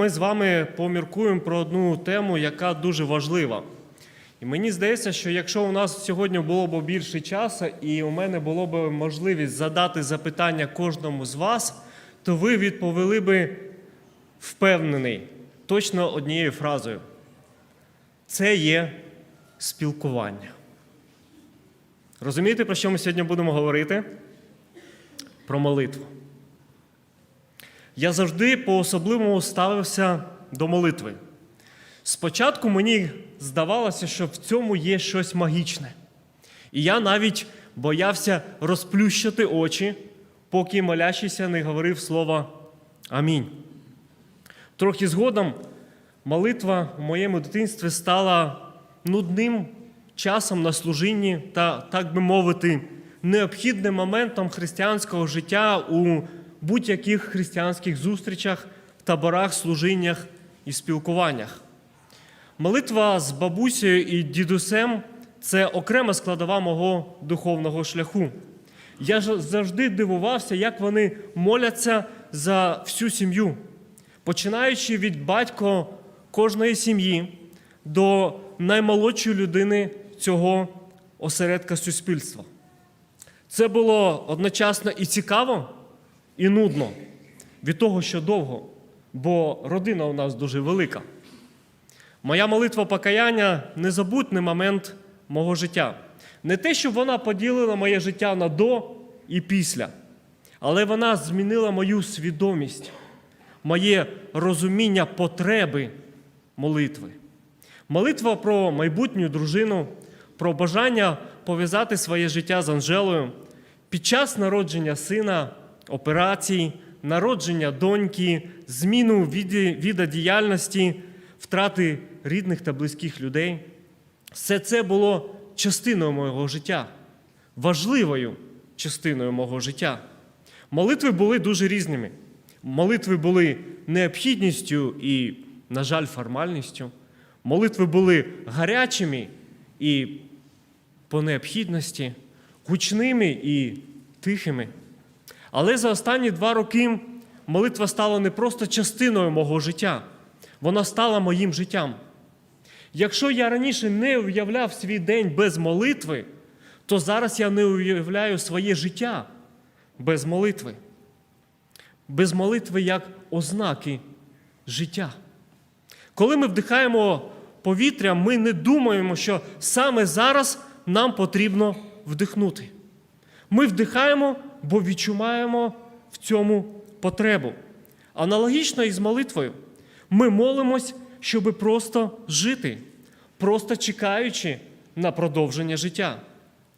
Ми з вами поміркуємо про одну тему, яка дуже важлива. І мені здається, що якщо у нас сьогодні було б більше часу, і у мене було б можливість задати запитання кожному з вас, то ви відповіли би впевнений, точно однією фразою. Це є спілкування. Розумієте, про що ми сьогодні будемо говорити? Про молитву. Я завжди по-особливому ставився до молитви. Спочатку мені здавалося, що в цьому є щось магічне. І я навіть боявся розплющити очі, поки молящийся не говорив слова Амінь. Трохи згодом молитва в моєму дитинстві стала нудним часом на служінні та, так би мовити, необхідним моментом християнського життя у будь-яких християнських зустрічах, таборах, служіннях і спілкуваннях. Молитва з бабусею і дідусем це окрема складова мого духовного шляху. Я завжди дивувався, як вони моляться за всю сім'ю, починаючи від батька кожної сім'ї до наймолодшої людини цього осередка суспільства. Це було одночасно і цікаво, і нудно від того, що довго, бо родина у нас дуже велика. Моя молитва покаяння незабутний момент мого життя. Не те, щоб вона поділила моє життя на до і після, але вона змінила мою свідомість, моє розуміння потреби молитви. Молитва про майбутню дружину, про бажання пов'язати своє життя з Анжелою під час народження сина, операцій, народження доньки, зміну віда діяльності, втрати рідних та близьких людей. Все це було частиною мого життя, важливою частиною мого життя. Молитви були дуже різними. Молитви були необхідністю і, на жаль, формальністю. Молитви були гарячими і по необхідності, гучними і тихими. Але за останні два роки молитва стала не просто частиною мого життя, вона стала моїм життям. Якщо я раніше не уявляв свій день без молитви, то зараз я не уявляю своє життя без молитви. Без молитви як ознаки життя. Коли ми вдихаємо повітря, ми не думаємо, що саме зараз нам потрібно вдихнути. Ми вдихаємо, бо відчуваємо в цьому потребу. Аналогічно із молитвою. Ми молимось, щоб просто жити, просто чекаючи на продовження життя.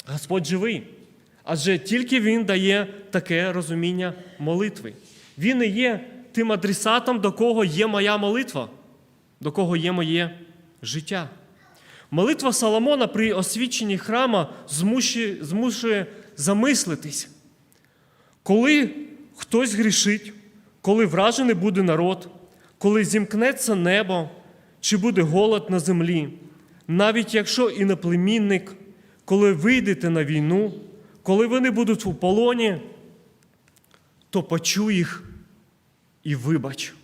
Господь живий, адже тільки Він дає таке розуміння молитви. Він і є тим адресатом, до кого є моя молитва, до кого є моє життя. Молитва Соломона при освіченні храма змушує, замислитись. Коли хтось грішить, коли вражений буде народ, коли зімкнеться небо, чи буде голод на землі, навіть якщо іноплемінник, коли вийдете на війну, коли вони будуть у полоні, то почуй їх і вибач.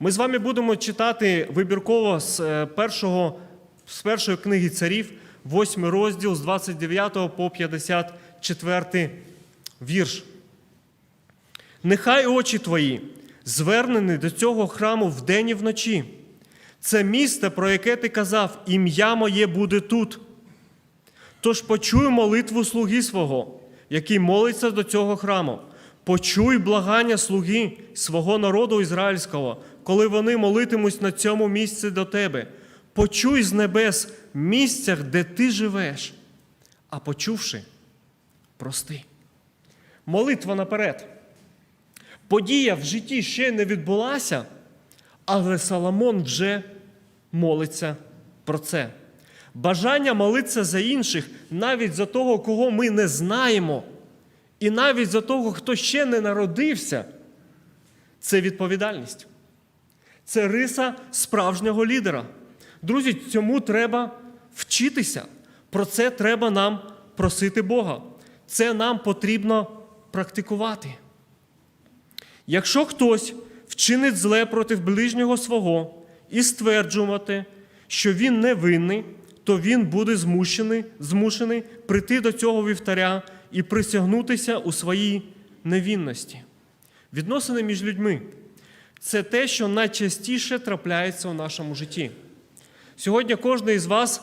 Ми з вами будемо читати вибірково з е, першого, з першої книги царів, 8 розділ з 29 по 54 вірш. Нехай очі твої звернені до цього храму вдень і вночі. Це місце, про яке ти казав, ім'я моє буде тут. Тож почуй молитву слуги свого, який молиться до цього храму. Почуй благання слуги свого народу ізраїльського, коли вони молитимуть на цьому місці до тебе. Почуй з небес місцях, де ти живеш, а почувши, прости. Молитва наперед. Подія в житті ще не відбулася, але Соломон вже молиться про це. Бажання молитися за інших, навіть за того, кого ми не знаємо, і навіть за того, хто ще не народився, це відповідальність. Це риса справжнього лідера. Друзі, цьому треба вчитися. Про це треба нам просити Бога. Це нам потрібно практикувати. Якщо хтось вчинить зле проти ближнього свого і стверджувати, що він не винний, то він буде змушений, змушений прийти до цього вівтаря і присягнутися у своїй невинності. Відносини між людьми це те, що найчастіше трапляється у нашому житті. Сьогодні кожен із вас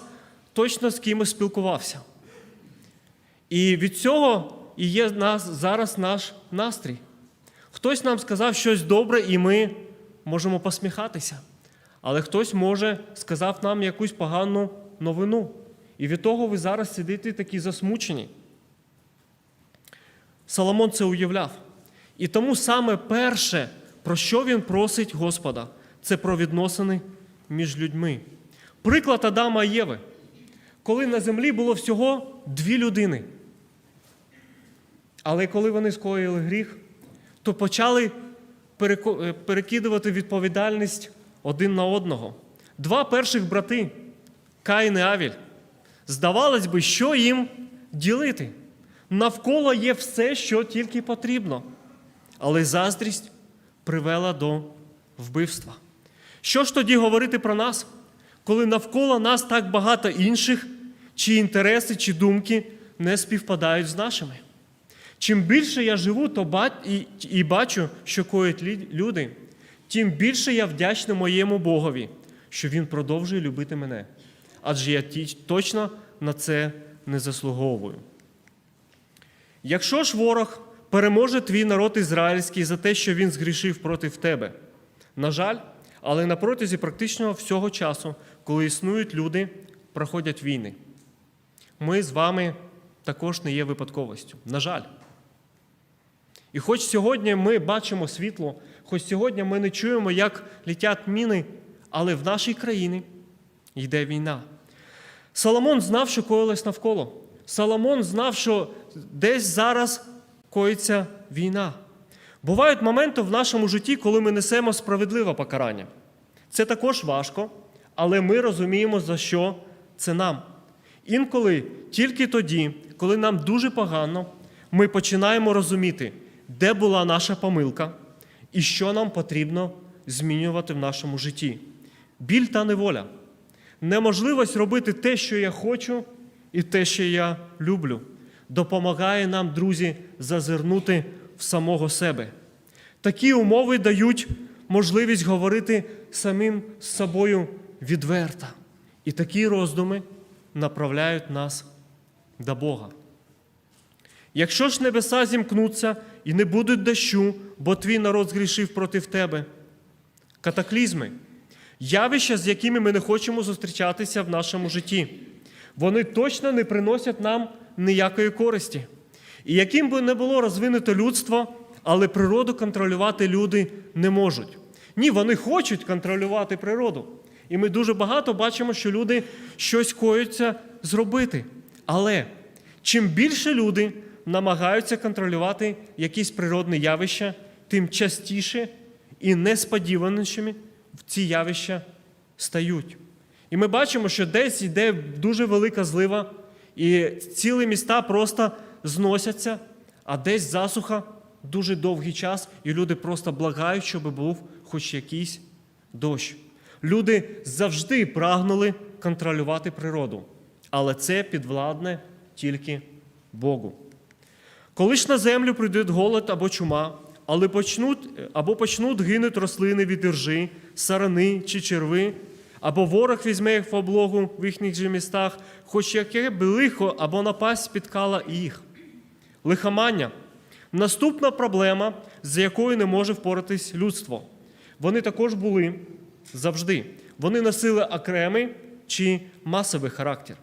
точно з кимось спілкувався. І від цього і є зараз наш настрій. Хтось нам сказав щось добре, і ми можемо посміхатися. Але хтось може сказав нам якусь погану новину. І від того ви зараз сидите такі засмучені. Соломон це уявляв. І тому саме перше, про що він просить Господа, це про відносини між людьми. Приклад Адама і Єви. Коли на землі було всього дві людини. Але коли вони скоїли гріх, то почали е, перекидувати відповідальність один на одного. Два перших брати Каїн і Авіль. Здавалось би, що їм ділити? Навколо є все, що тільки потрібно. Але заздрість привела до вбивства. Що ж тоді говорити про нас, коли навколо нас так багато інших, чиї інтереси чи думки не співпадають з нашими? Чим більше я живу, то і, бачу, що коять люди, тим більше я вдячний моєму Богові, що Він продовжує любити мене. Адже я точно на це не заслуговую. Якщо ж ворог переможе твій народ ізраїльський за те, що він згрішив проти тебе, на жаль, але на протязі практично всього часу, коли існують люди, проходять війни. Ми з вами також не є випадковістю. На жаль. І хоч сьогодні ми бачимо світло, хоч сьогодні ми не чуємо, як літять міни, але в нашій країні йде війна. Соломон знав, що коїлось навколо. Соломон знав, що десь зараз коїться війна. Бувають моменти в нашому житті, коли ми несемо справедливе покарання. Це також важко, але ми розуміємо, за що це нам. Інколи тільки тоді, коли нам дуже погано, ми починаємо розуміти, де була наша помилка і що нам потрібно змінювати в нашому житті. Біль та неволя. Неможливість робити те, що я хочу, і те, що я люблю, допомагає нам, друзі, зазирнути в самого себе. Такі умови дають можливість говорити самим з собою відверто. І такі роздуми направляють нас до Бога. Якщо ж небеса зімкнуться і не будуть дощу, бо твій народ згрішив проти тебе, катаклізми, явища, з якими ми не хочемо зустрічатися в нашому житті, вони точно не приносять нам ніякої користі. І яким би не було розвинуто людство, але природу контролювати люди не можуть. Ні, вони хочуть контролювати природу. І ми дуже багато бачимо, що люди щось коються зробити. Але чим більше люди намагаються контролювати якісь природні явища, тим частіше і несподіванішими ці явища стають. І ми бачимо, що десь йде дуже велика злива, і цілі міста просто зносяться, а десь засуха дуже довгий час, і люди просто благають, щоб був хоч якийсь дощ. Люди завжди прагнули контролювати природу, але це підвладне тільки Богу. Коли ж на землю прийде голод або чума, але почнуть, або почнуть гинути рослини від іржи, сарани чи черви, або ворог візьме їх в облогу в їхніх же містах, хоч яке б лихо або напасть спіткала їх. Лихомання наступна проблема, з якою не може впоратись людство. Вони також були завжди. Вони носили окремий чи масовий характер.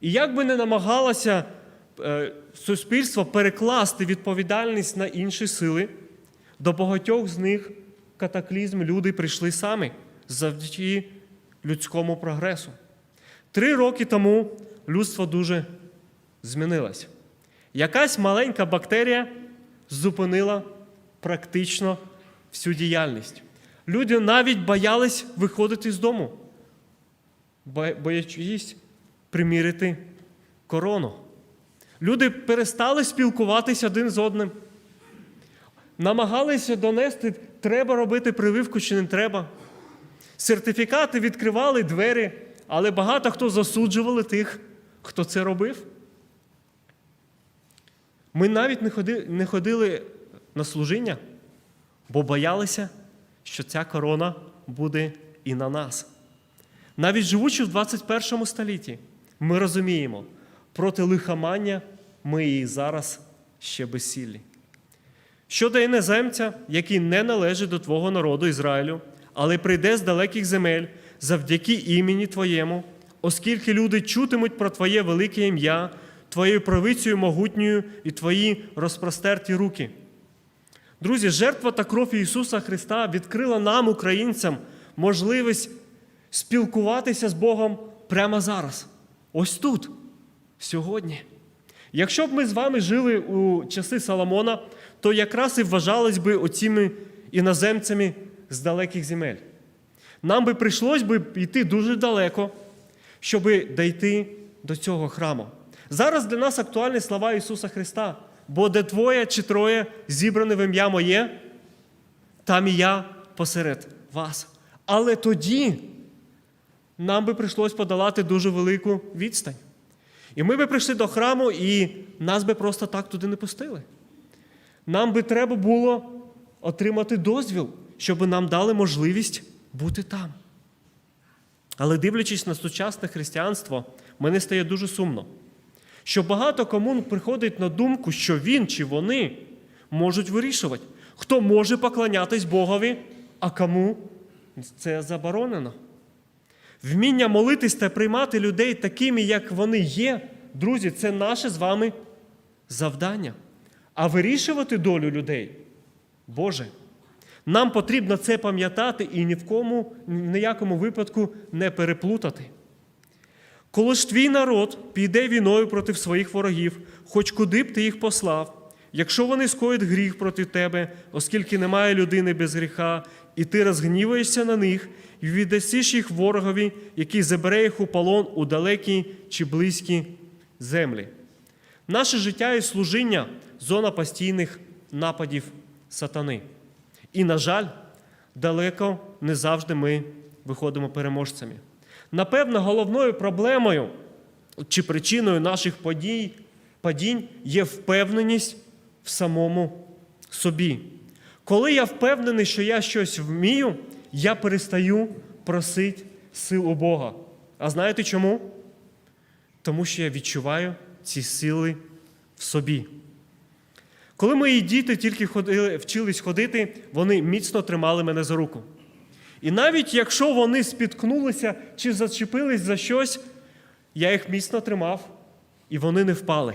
І як би не намагалося е, суспільство перекласти відповідальність на інші сили, до багатьох з них катаклізм люди прийшли самі завдяки людському прогресу. Три роки тому людство дуже змінилось. Якась маленька бактерія зупинила практично всю діяльність. Люди навіть боялись виходити з дому, боячись примірити корону. Люди перестали спілкуватися один з одним, намагалися донести треба робити прививку чи не треба. Сертифікати відкривали двері, але багато хто засуджували тих, хто це робив. Ми навіть не ходили, не ходили на служіння, бо боялися, що ця корона буде і на нас. Навіть живучи в 21 столітті, ми розуміємо, проти лихомання ми і зараз ще безсілі. Щодо іноземця, який не належить до Твого народу Ізраїлю, але прийде з далеких земель завдяки імені Твоєму, оскільки люди чутимуть про Твоє велике ім'я, Твоєю правицею могутньою і Твої розпростерті руки. Друзі, жертва та кров Ісуса Христа відкрила нам, українцям, можливість спілкуватися з Богом прямо зараз, ось тут, сьогодні. Якщо б ми з вами жили у часи Соломона, то якраз і вважались би оціми іноземцями з далеких земель. Нам би прийшлось би йти дуже далеко, щоб дійти до цього храму. Зараз для нас актуальні слова Ісуса Христа, бо де двоє чи троє зібране в ім'я моє, там і я посеред вас. Але тоді нам би прийшлось подолати дуже велику відстань. І ми би прийшли до храму, і нас би просто так туди не пустили. Нам би треба було отримати дозвіл, щоб нам дали можливість бути там. Але дивлячись на сучасне християнство, мені стає дуже сумно, що багато кому приходить на думку, що він чи вони можуть вирішувати, хто може поклонятись Богові, а кому це заборонено. Вміння молитись та приймати людей такими, як вони є, друзі, це наше з вами завдання. А вирішувати долю людей Боже. Нам потрібно це пам'ятати і ні в кому, в ніякому випадку не переплутати. Коли ж твій народ піде війною проти своїх ворогів, хоч куди б ти їх послав, якщо вони скоють гріх проти тебе, оскільки немає людини без гріха, і ти розгніваєшся на них, і віддасиш їх ворогові, який забере їх у полон у далекі чи близькі землі. Наше життя і служіння зона постійних нападів сатани. І, на жаль, далеко не завжди ми виходимо переможцями. Напевно, головною проблемою чи причиною наших подій, падінь є впевненість самому собі. Коли я впевнений, що я щось вмію, я перестаю просити сил у Бога. А знаєте чому? Тому що я відчуваю ці сили в собі. Коли мої діти тільки ходили, вчились ходити, вони міцно тримали мене за руку. І навіть якщо вони спіткнулися чи зачепились за щось, я їх міцно тримав, і вони не впали,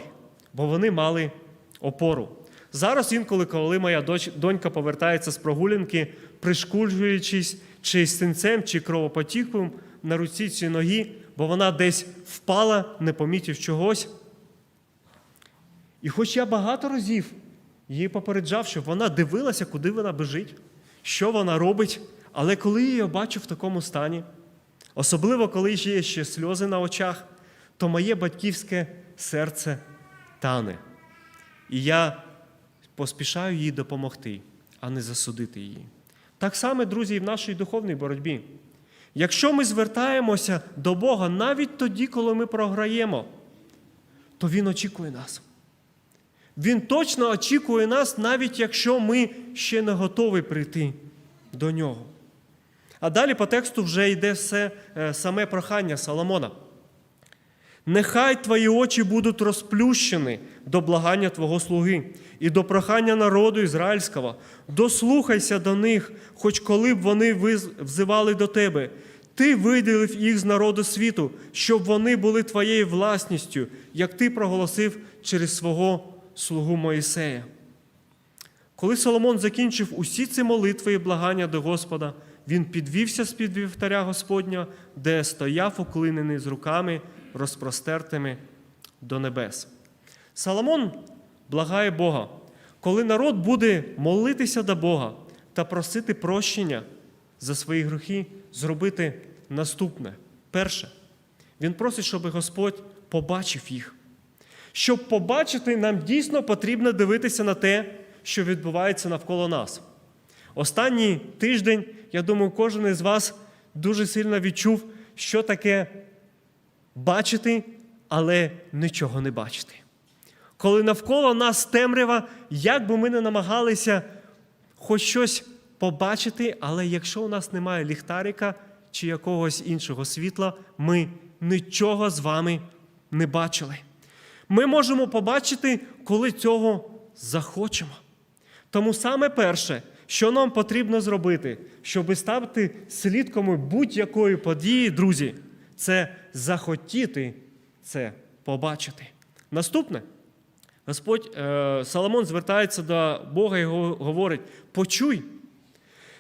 бо вони мали опору. Зараз інколи, коли моя донька повертається з прогулянки, пришкуджуючись чи синцем, чи кровопотіком на руці чи ногі, бо вона десь впала, не помітив чогось. І хоч я багато разів її попереджав, щоб вона дивилася, куди вона бежить, що вона робить, але коли я її бачу в такому стані, особливо коли є ще сльози на очах, то моє батьківське серце тане. І я поспішаю їй допомогти, а не засудити її. Так само, друзі, і в нашій духовній боротьбі. Якщо ми звертаємося до Бога навіть тоді, коли ми програємо, то Він очікує нас. Він точно очікує нас, навіть якщо ми ще не готові прийти до нього. А далі по тексту вже йде все е, саме прохання Соломона. Нехай твої очі будуть розплющені до благання Твого слуги і до прохання народу ізраїльського. Дослухайся до них, хоч коли б вони взивали до тебе. Ти виділив їх з народу світу, щоб вони були твоєю власністю, як ти проголосив через свого слугу Моїсея. Коли Соломон закінчив усі ці молитви і благання до Господа, він підвівся з під вівтаря Господня, де стояв уклинений з руками, розпростертими до небес. Соломон благає Бога, коли народ буде молитися до Бога та просити прощення за свої гріхи, зробити наступне. Перше, він просить, щоб Господь побачив їх. Щоб побачити, нам дійсно потрібно дивитися на те, що відбувається навколо нас. Останній тиждень, я думаю, кожен із вас дуже сильно відчув, що таке бачити, але нічого не бачити. Коли навколо нас темрява, як би ми не намагалися хоч щось побачити, але якщо у нас немає ліхтарика чи якогось іншого світла, ми нічого з вами не бачили. Ми можемо побачити, коли цього захочемо. Тому саме перше, що нам потрібно зробити, щоб стати свідками будь-якої події, друзі, це захотіти це побачити. Наступне. Господь е, Соломон звертається до Бога і говорить: почуй,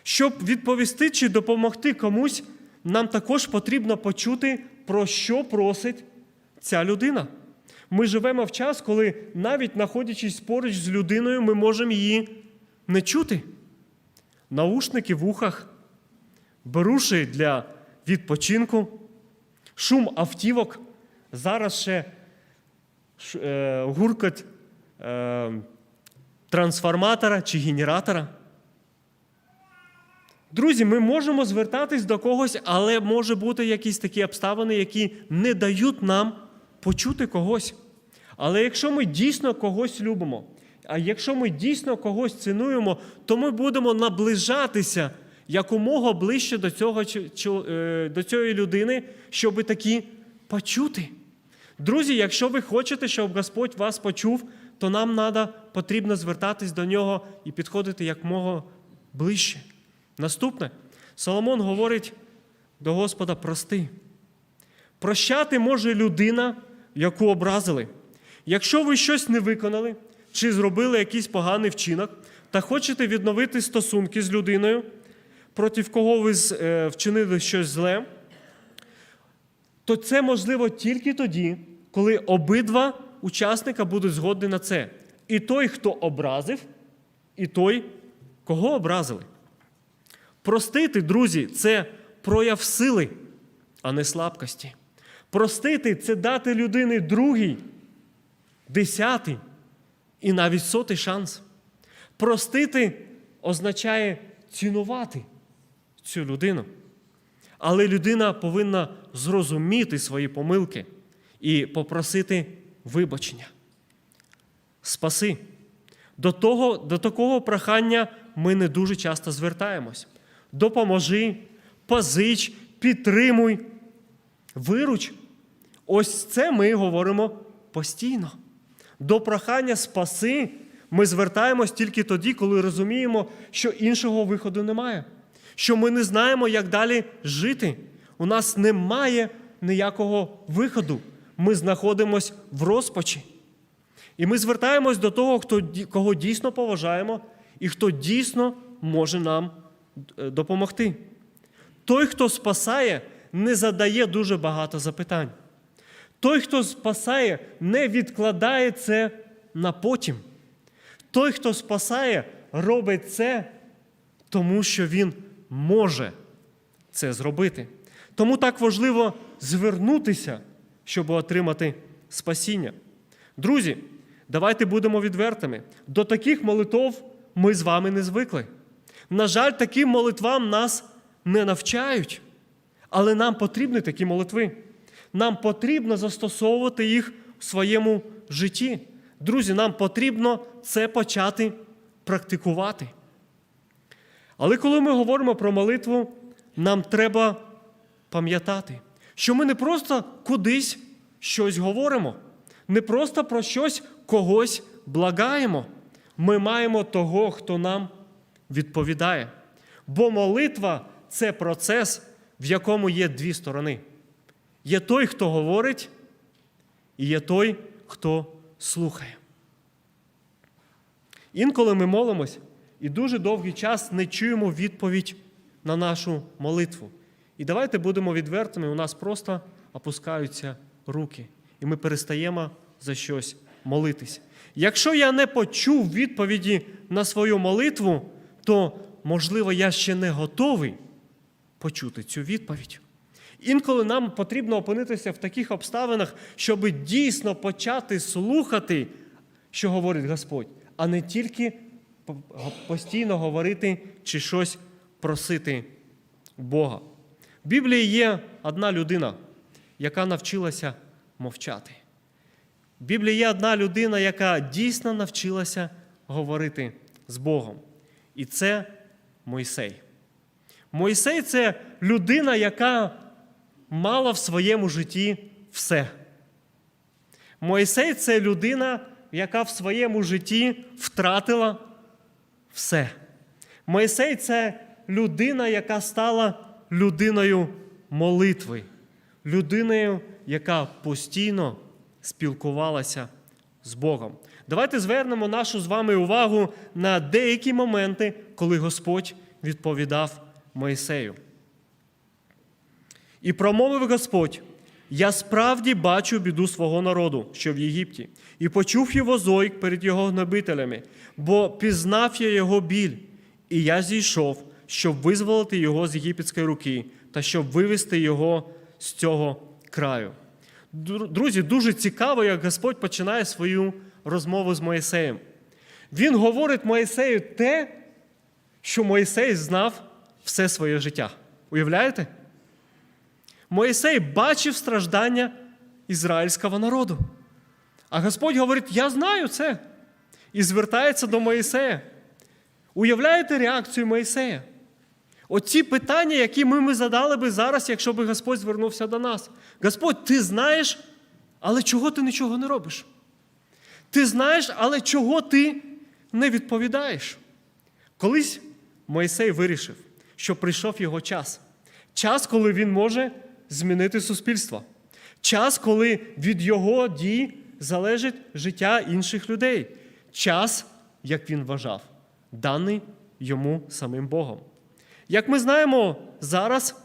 щоб відповісти чи допомогти комусь, нам також потрібно почути, про що просить ця людина. Ми живемо в час, коли навіть знаходячись поруч з людиною, ми можемо її не чути. Наушники в ухах, беруші для відпочинку, шум автівок. Зараз ще е, гуркот е, трансформатора чи генератора. Друзі, ми можемо звертатись до когось, але може бути якісь такі обставини, які не дають нам почути когось. Але якщо ми дійсно когось любимо, а якщо ми дійсно когось цінуємо, то ми будемо наближатися якомога ближче до, цього, е, до цієї людини, щоб такі почути. Друзі, якщо ви хочете, щоб Господь вас почув, то нам надо, потрібно звертатись до нього і підходити якмога ближче. Наступне, Соломон говорить до Господа: прости. Прощати може людина, яку образили. Якщо ви щось не виконали чи зробили якийсь поганий вчинок та хочете відновити стосунки з людиною, проти кого ви е, вчинили щось зле, то це можливо тільки тоді, коли обидва учасника будуть згодні на це. І той, хто образив, і той, кого образили. Простити, друзі, це прояв сили, а не слабкості. Простити це дати людині другий, десятий і навіть сотий шанс. Простити означає цінувати цю людину. Але людина повинна зрозуміти свої помилки і попросити вибачення. Спаси. До, того, до такого прохання ми не дуже часто звертаємось. Допоможи, позич, підтримуй, вируч. Ось це ми говоримо постійно. До прохання спаси ми звертаємось тільки тоді, коли розуміємо, що іншого виходу немає, що ми не знаємо, як далі жити. У нас немає ніякого виходу. Ми знаходимося в розпачі. І ми звертаємось до того, хто, кого дійсно поважаємо і хто дійсно може нам е, допомогти. Той, хто спасає, не задає дуже багато запитань. Той, хто спасає, не відкладає це на потім. Той, хто спасає, робить це, тому що він може це зробити. Тому так важливо звернутися, щоб отримати спасіння. Друзі, давайте будемо відвертими. До таких молитов ми з вами не звикли. На жаль, таким молитвам нас не навчають, але нам потрібні такі молитви. Нам потрібно застосовувати їх в своєму житті. Друзі, нам потрібно це почати практикувати. Але коли ми говоримо про молитву, нам треба пам'ятати, що ми не просто кудись щось говоримо, не просто про щось когось благаємо. Ми маємо того, хто нам відповідає. Бо молитва це процес, в якому є дві сторони. Є той, хто говорить, і є той, хто слухає. Інколи ми молимось і дуже довгий час не чуємо відповідь на нашу молитву. І давайте будемо відвертими, у нас просто опускаються руки, і ми перестаємо за щось молитись. Якщо я не почув відповіді на свою молитву, то, можливо, я ще не готовий почути цю відповідь. Інколи нам потрібно опинитися в таких обставинах, щоб дійсно почати слухати, що говорить Господь, а не тільки постійно говорити чи щось просити Бога. В Біблії є одна людина, яка навчилася мовчати. В Біблії є одна людина, яка дійсно навчилася говорити з Богом. І це Мойсей. Мойсей це людина, яка мала в своєму житті все. Мойсей це людина, яка в своєму житті втратила все. Мойсей це людина, яка стала людиною молитви, людиною, яка постійно спілкувалася з Богом. Давайте звернемо нашу з вами увагу на деякі моменти, коли Господь відповідав Мойсею. І промовив Господь: Я справді бачу біду свого народу, що в Єгипті, і почув його зойк перед його гнобителями, бо пізнав я його біль, і я зійшов, щоб визволити його з єгипетської руки та щоб вивести його з цього краю. Друзі, дуже цікаво, як Господь починає свою розмову з Моїсеєм. Він говорить Моїсею те, що Моїсей знав все своє життя. Уявляєте? Моїсей бачив страждання ізраїльського народу. А Господь говорить: Я знаю це. І звертається до Моїсея. Уявляєте реакцію Моїсея? Оці питання, які ми, ми задали би зараз, якщо би Господь звернувся до нас. Господь, ти знаєш, але чого ти нічого не робиш? Ти знаєш, але чого ти не відповідаєш? Колись Мойсей вирішив, що прийшов його час. Час, коли він може змінити суспільство. Час, коли від його дій залежить життя інших людей. Час, як він вважав, даний йому самим Богом. Як ми знаємо зараз,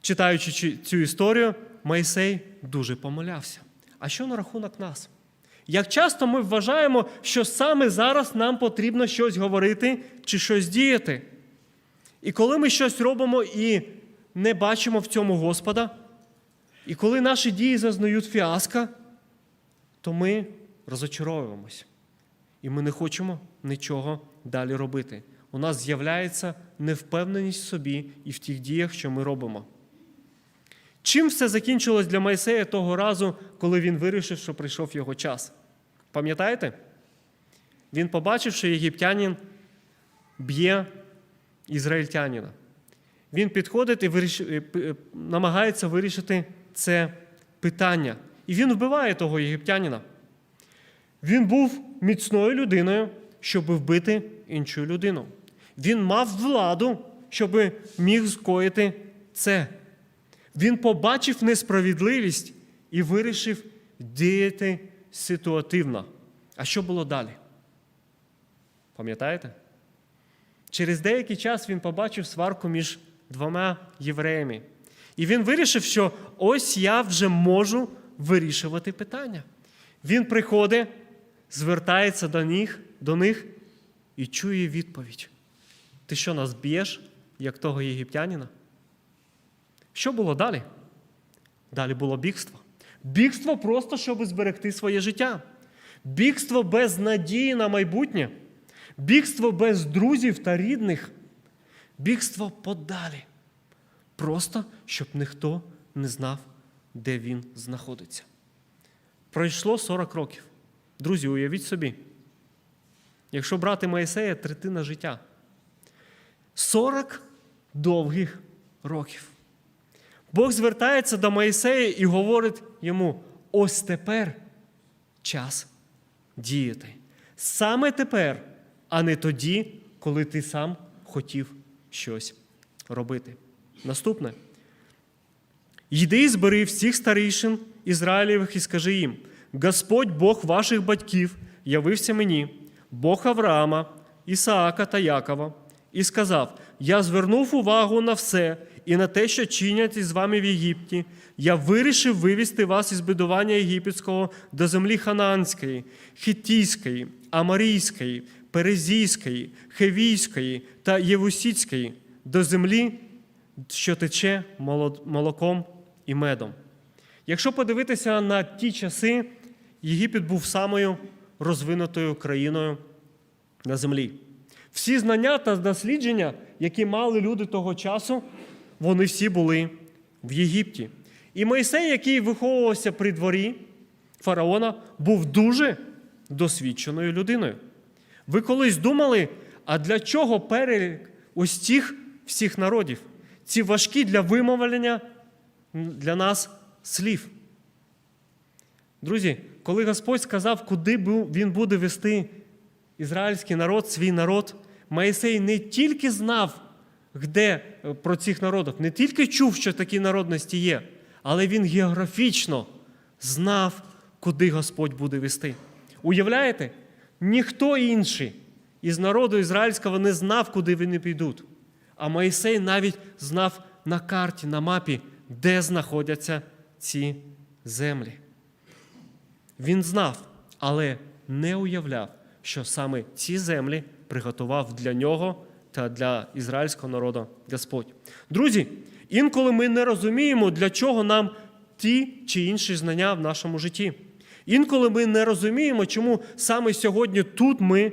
читаючи цю історію, Мойсей дуже помилявся. А що на рахунок нас? Як часто ми вважаємо, що саме зараз нам потрібно щось говорити чи щось діяти? І коли ми щось робимо і не бачимо в цьому Господа, і коли наші дії зазнають фіаско, то ми розочаровуємось. І ми не хочемо нічого далі робити. У нас з'являється невпевненість в собі і в тих діях, що ми робимо. Чим все закінчилось для Майсея того разу, коли він вирішив, що прийшов його час? Пам'ятаєте? Він побачив, що єгиптянин б'є ізраїльтянина. Він підходить і виріш... намагається вирішити це питання. І він вбиває того єгиптянина. Він був міцною людиною, щоб вбити іншу людину. Він мав владу, щоб міг скоїти це. Він побачив несправедливість і вирішив діяти ситуативно. А що було далі? Пам'ятаєте? Через деякий час він побачив сварку між двома євреями. І він вирішив, що ось я вже можу вирішувати питання. Він приходить, звертається до них, до них і чує відповідь: Ти що нас б'єш, як того єгиптянина? Що було далі? Далі було бігство. Бігство просто, щоб зберегти своє життя. Бігство без надії на майбутнє. Бігство без друзів та рідних. Бігство подалі. Просто, щоб ніхто не знав, де він знаходиться. Пройшло 40 років. Друзі, уявіть собі. Якщо брати Моїсея, третина життя. 40 довгих років. Бог звертається до Моїсея і говорить йому: ось тепер час діяти. Саме тепер, а не тоді, коли ти сам хотів щось робити. Наступне. Йди і збери всіх старішин Ізраїлєвих і скажи їм: Господь Бог ваших батьків явився мені, Бог Авраама, Ісаака та Якова, і сказав: Я звернув увагу на все і на те, що чинять із вами в Єгипті. Я вирішив вивести вас із бедування єгипетського до землі ханаанської, хиттійської, амарійської, перезійської, хевійської та євусіцької, до землі, що тече молоком і медом. Якщо подивитися на ті часи, Єгипет був самою розвинутою країною на землі. Всі знання та дослідження, які мали люди того часу, вони всі були в Єгипті. І Мойсей, який виховувався при дворі фараона, був дуже досвідченою людиною. Ви колись думали, а для чого перелік ось цих всіх народів? Ці важкі для вимовлення для нас слів. Друзі, коли Господь сказав, куди він буде вести ізраїльський народ, свій народ, Моїсей не тільки знав, де е, про цих народів, не тільки чув, що такі народності є, але він географічно знав, куди Господь буде вести. Уявляєте? Ніхто інший із народу ізраїльського не знав, куди вони підуть. А Моїсей навіть знав на карті, на мапі, де знаходяться ці землі. Він знав, але не уявляв, що саме ці землі приготував для нього та для ізраїльського народу Господь. Друзі, інколи ми не розуміємо, для чого нам ті чи інші знання в нашому житті. Інколи ми не розуміємо, чому саме сьогодні тут ми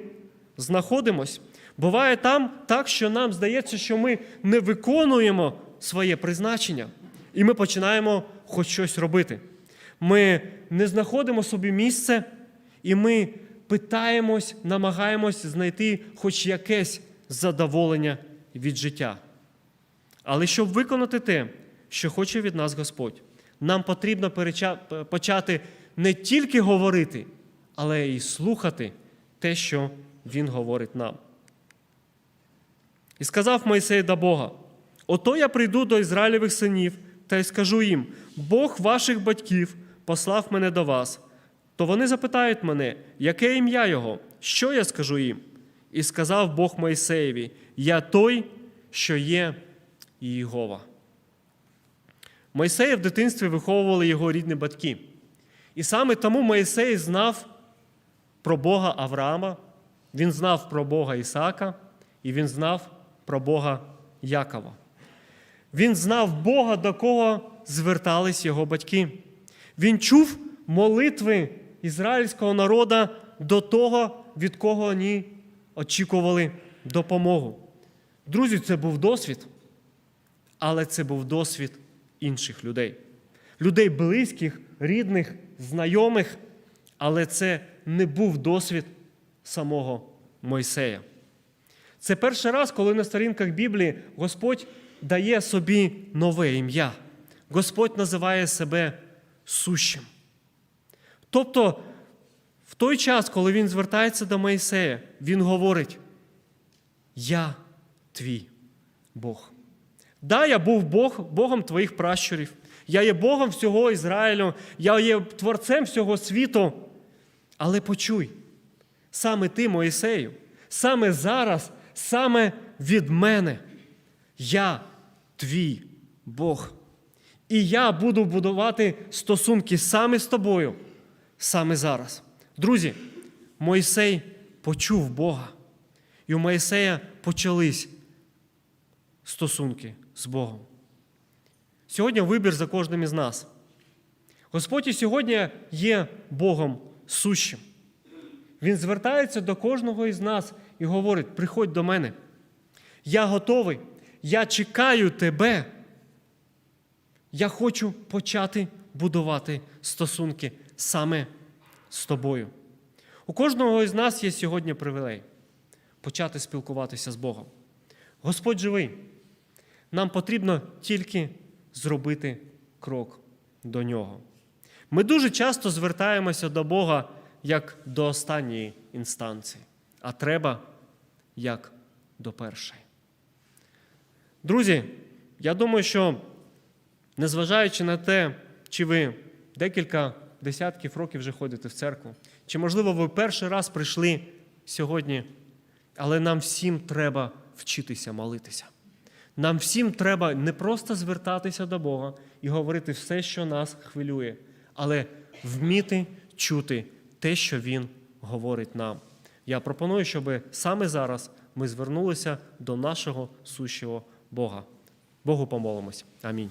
знаходимось. Буває там так, що нам здається, що ми не виконуємо своє призначення, і ми починаємо хоч щось робити. Ми не знаходимо собі місце, і ми питаємось, намагаємось знайти хоч якесь задоволення від життя. Але щоб виконати те, що хоче від нас Господь, нам потрібно почати не тільки говорити, але й слухати те, що Він говорить нам. І сказав Мойсей до Бога: Ото я прийду до Ізраїлевих синів та й скажу їм: Бог ваших батьків послав мене до вас. То вони запитають мене, яке ім'я Його, що я скажу їм? І сказав Бог Мойсеєві: Я той, що є Єгова. Мойсея в дитинстві виховували його рідні батьки. І саме тому Мойсей знав про Бога Авраама, він знав про Бога Ісаака, і він знав про Бога Якова. Він знав Бога, до кого звертались його батьки. Він чув молитви ізраїльського народу до того, від кого вони очікували допомогу. Друзі, це був досвід, але це був досвід інших людей. Людей близьких, рідних, знайомих, але це не був досвід самого Мойсея. Це перший раз, коли на сторінках Біблії Господь дає собі нове ім'я. Господь називає себе сущим. Тобто, в той час, коли він звертається до Моїсея, він говорить: Я твій Бог. Да, я був Бог, Богом твоїх пращурів. Я є Богом всього Ізраїлю, я є творцем всього світу. Але почуй, саме ти, Моїсею, саме зараз, саме від мене, я твій Бог. І я буду будувати стосунки саме з тобою, саме зараз. Друзі, Мойсей почув Бога, і у Моїсея почались стосунки з Богом. Сьогодні вибір за кожним із нас. Господь і сьогодні є Богом сущим. Він звертається до кожного із нас і говорить: приходь до мене. Я готовий, я чекаю тебе. Я хочу почати будувати стосунки саме з тобою. У кожного із нас є сьогодні привілей почати спілкуватися з Богом. Господь живий. Нам потрібно тільки зробити крок до нього. Ми дуже часто звертаємося до Бога як до останньої інстанції, а треба як до першої. Друзі, я думаю, що незважаючи на те, чи ви декілька десятків років вже ходите в церкву, чи, можливо, ви перший раз прийшли сьогодні, але нам всім треба вчитися молитися. Нам всім треба не просто звертатися до Бога і говорити все, що нас хвилює, але вміти чути те, що Він говорить нам. Я пропоную, щоб саме зараз ми звернулися до нашого сущого Бога. Богу помолимось. Амінь.